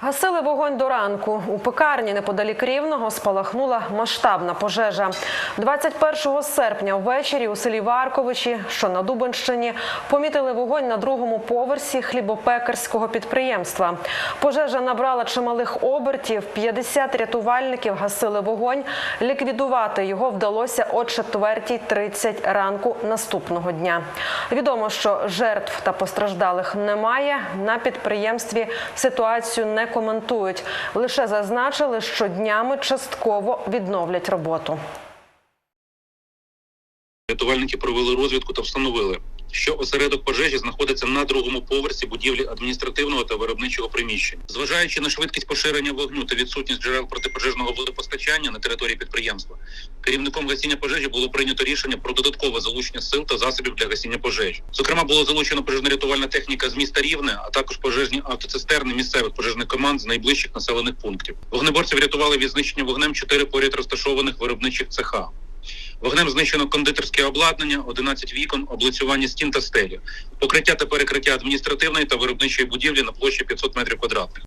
Гасили вогонь до ранку. У пекарні неподалік Рівного спалахнула масштабна пожежа. 21 серпня ввечері у селі Варковичі, що на Дубенщині, помітили вогонь на другому поверсі хлібопекарського підприємства. Пожежа набрала чималих обертів. 50 рятувальників гасили вогонь. Ліквідувати його вдалося о 4.30 ранку наступного дня. Відомо, що жертв та постраждалих немає. На підприємстві ситуацію коментують. Лише зазначили, що днями частково відновлять роботу. Рятувальники провели розвідку та встановили, що осередок пожежі знаходиться на другому поверсі будівлі адміністративного та виробничого приміщення. Зважаючи на швидкість поширення вогню та відсутність джерел протипожежного водопостачання на території підприємства, керівником гасіння пожежі було прийнято рішення про додаткове залучення сил та засобів для гасіння пожежі. Зокрема, було залучено пожежно-рятувальна техніка з міста Рівне, а також пожежні автоцистерни місцевих пожежних команд з найближчих населених пунктів. Вогнеборці врятували від знищення вогнем чотири поряд розташованих виробничих цеха. Вогнем знищено кондитерське обладнання, 11 вікон, облицювання стін та стелі, покриття та перекриття адміністративної та виробничої будівлі на площі 500 метрів квадратних.